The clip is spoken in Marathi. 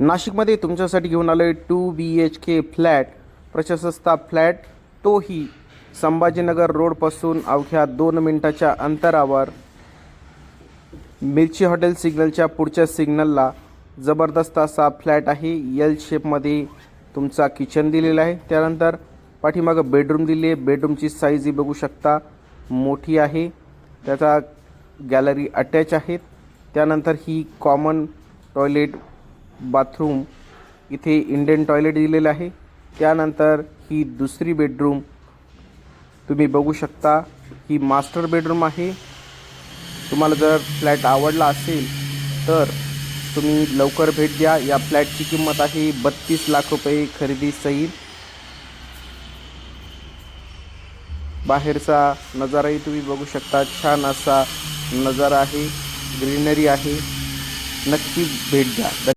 नाशिकमध्ये तुमच्यासाठी घेऊन आलो आहे two B H K flat प्रशस्ता flat तोही संभाजीनगर रोडपासून अवघ्या दोन मिनटाच्या अंतरावर. मिरची हॉटेल सिग्नलच्या पुढच्या सिग्नलला जबरदस्त असा फ्लॅट आहे. एल शेपमध्ये तुमचा किचन दिलेला आहे. त्यानंतर पाठीमागं बेडरूम दिली आहे. बेडरूमची साईजही बघू शकता मोठी आहे. त्याचा गॅलरी अटॅच आहेत त्यानंतर ही कॉमन टॉयलेट बाथरूम इथे इंडियन टॉयलेट दिलेलं आहे. त्यानंतर ही दुसरी बेडरूम तुम्ही बघू शकता ही मास्टर बेडरूम आहे. तुम्हाला जर फ्लॅट आवडला असेल तर तुम्ही लवकर भेट द्या. या फ्लॅटची किंमत आहे बत्तीस लाख रुपये खरेदी सहित बाहेरचा नजाराही तुम्ही बघू शकता. छान असा नजारा आहे ग्रीनरी आहे. नक्की भेट द्या.